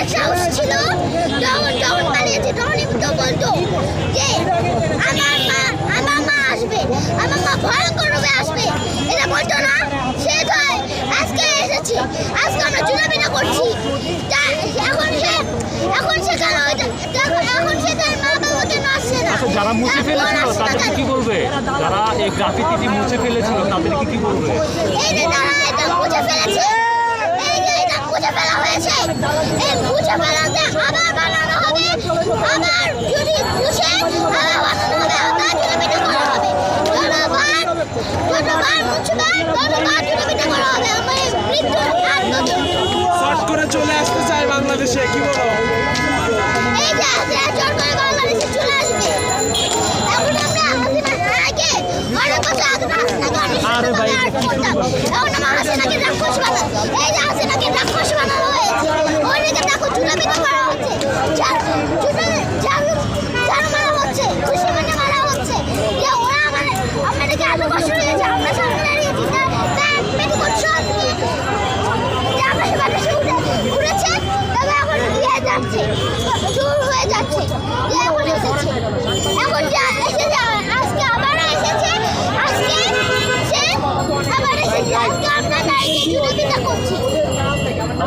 অনেক সাহস ছিল। যখন যখন পালিয়েছে তখনই তো বলতো যে আমার মা আমার মা আসবে। আমার মা ভয়ঙ্কর রূপে আসবে। এটা বলতো না। সে তো আজকে এসেছে। আজকে আমরা চুনাবিনা করছি। এখন সে এখন সে কেন এখন সে তার মা বাবাকে নাচছে না। আচ্ছা যারা মুছে ফেলেছিল তাদেরকে কি বলবে? যারা এই গ্রাফিতিটি মুছে ফেলেছিল তাদেরকে কি বলবে? এই যে তারা এটা মুছে ফেলেছে এই যে এটা মুছে ফেলা হয়েছে। এই মুছে ফেলাতে আবার বানানো হবে। আবার যদি মুছে আবার বানানো হবে আবার চুনাবিনা করা হবে। যতবার যতবার মুছবে ততবার চুনাবিনা করা হবে। আমার মৃত্যুর আর নতুন শর্ট করে চলে আসতে চাই বাংলাদেশে কি বলো? এই যে হাসিনা জোর করে বাংলাদেশে চলে আসবে। এখন আমরা আগে অনেক বছর আগে আরে ভাই,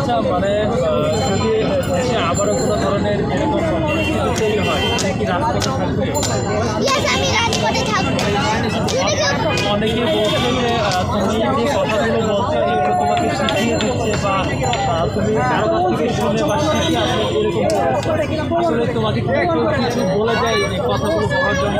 আচ্ছা মানে যদি দেশে আবারও কোনো ধরনের এরকম তৈরি হয় কি রাজপথে থাকবে? অনেকে বলছে যে তুমি যে কথাগুলো বলছো এগুলো তোমাকে শিখিয়ে দিচ্ছে বা তুমি কারও কাছ থেকে শুনে বা শিখে আসলে এরকম আসলে তোমাকে কেউ কিছু বলে দেয় এই কথাগুলো বলার জন্য?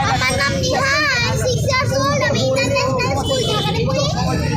আমার নাম নিহা সিক্স ইয়ার্স ওল্ড আমি ইন্টারন্যাশনাল স্কুল ঢাকাতে পড়ি